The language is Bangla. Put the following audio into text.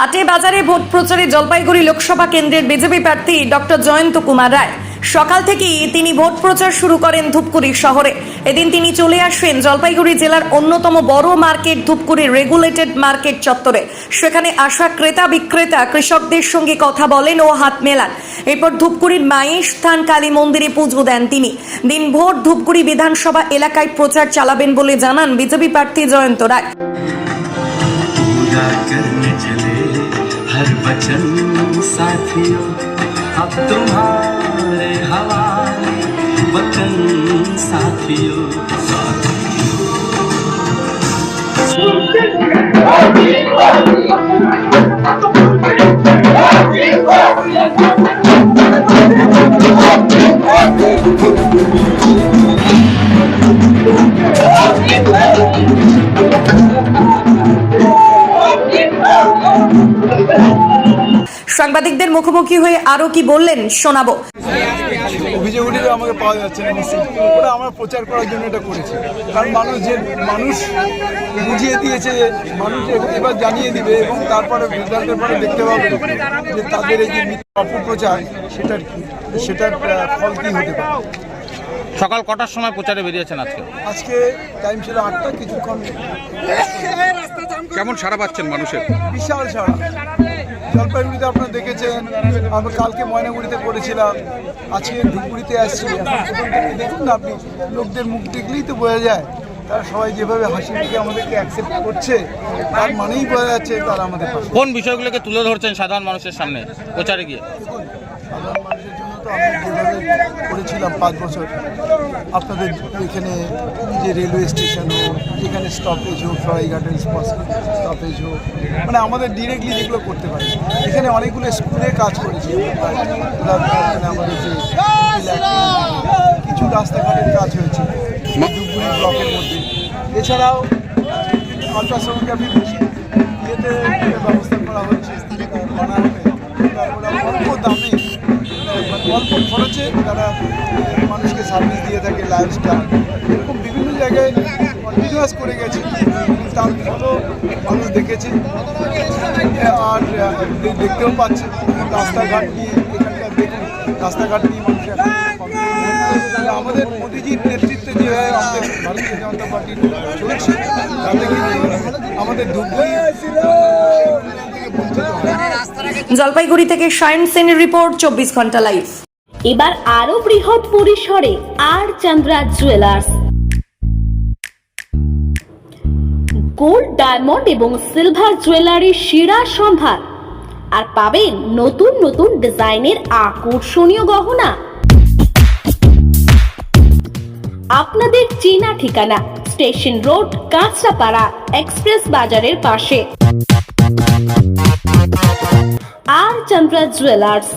হাটে বাজারে ভোট প্রচারে জলপাইগুড়ি লোকসভা কেন্দ্রের বিজেপি প্রার্থী ডক্টর জয়ন্ত কুমার রায়। সকাল থেকেই তিনি ভোট প্রচার শুরু করেন ধূপগুড়ি শহরে। এদিন তিনি চলে আসেন জলপাইগুড়ি জেলার অন্যতম বড় মার্কেট ধূপগুড়ি রেগুলেটেড মার্কেট চত্বরে। সেখানে আসা ক্রেতা বিক্রেতা কৃষকদের সঙ্গে কথা বলেন ও হাত মেলান। এরপর ধূপগুড়ির মায়ের স্থান কালী মন্দিরে পুজো দেন তিনি। দিনভর ধূপগুড়ি বিধানসভা এলাকায় প্রচার চালাবেন বলে জানান বিজেপি প্রার্থী জয়ন্ত রায়। वचन साथियों अब तुम्हारे हवाले वतन साथियों। সাংবাদিকদের মুখোমুখি হয়ে আরও কি বললেন শোনাবো। অভিযোগগুলিও আমাকে পাওয়া যাচ্ছে না ওটা আমরা প্রচার করার জন্য এটা করেছি। কারণ মানুষ যে মানুষ বুঝিয়ে দিয়েছে যে মানুষ এবার জানিয়ে দিবে এবং তারপরে রেজাল্টের পরে দেখতে পাবে যে তাদের এই যে অপপ্রচার সেটার কি সেটার ফল কি হতে পারে। সকাল কটার সময় প্রচারে বেরিয়েছেন আজকে? আজকে টাইম ছিল আটটা কিছুক্ষণ কেমন সারা পাচ্ছেন মানুষের? বিশাল সারা জলপাইগুড়িতে আপনারা দেখেছেন আমরা কালকে ময়নাগুড়িতে করেছিলাম আজকে ধুপুরিতে আসছি। দেখুন না আপনি লোকদের মুখ দেখলেই তো বোঝা যায় তারা সবাই যেভাবে হাসি মুখে আমাদেরকে অ্যাকসেপ্ট করছে তার মানেই বোঝা যাচ্ছে তারা আমাদের কোন বিষয়গুলোকে তুলে ধরছেন সাধারণ মানুষের সামনে প্রচারে গিয়ে? সাধারণ করেছিলাম পাঁচ বছর। আপনাদের এখানে যে রেলওয়ে স্টেশন হোক, যেখানে স্টপেজ হোক সরাইঘাটের স্টপেজ হোক মানে আমাদের ডিরেক্টলি যেগুলো করতে পারি। এখানে অনেকগুলো স্কুলে কাজ করেছি আমাদের যে কিছু রাস্তাঘাটের কাজ হয়েছে ধূপগুড়ি ব্লকের মধ্যে। এছাড়াও ইয়েতে অল্প খরচে তারা মানুষকে সার্ভিস দিয়ে থাকে লাইফ স্টাইল এরকম বিভিন্ন জায়গায় কন্টিনিউয়াস করে গেছে। তার ফলও মানুষ দেখেছে। আর দেখতেও পাচ্ছে। রাস্তাঘাট নিয়ে এখানকার দেখুন, রাস্তাঘাট নিয়ে মানুষ এখন confident। আমাদের মোদিজির নেতৃত্বে যে আমাদের ভারতীয় জনতা পার্টি চলছে তাতে কিন্তু আমাদের ধূপগুড়ি জলপাইগুড়ি থেকে সায়ন সেনের রিপোর্ট, চব্বিশ ঘণ্টা লাইভ এবার আরও বৃহৎ পরিসরে আর চন্দ্রা জুয়েলার্স গোল্ড ডায়মন্ড এবং সিলভার জুয়েলারির সেরা সম্ভার। আর পাবেন নতুন নতুন ডিজাইনের আকর্ষণীয় গহনা। আপনাদের চেনা ঠিকানা স্টেশন রোড, কাঁচরাপাড়া, এক্সপ্রেস বাজারের পাশে। আর চন্দ্রা জুয়েলার্স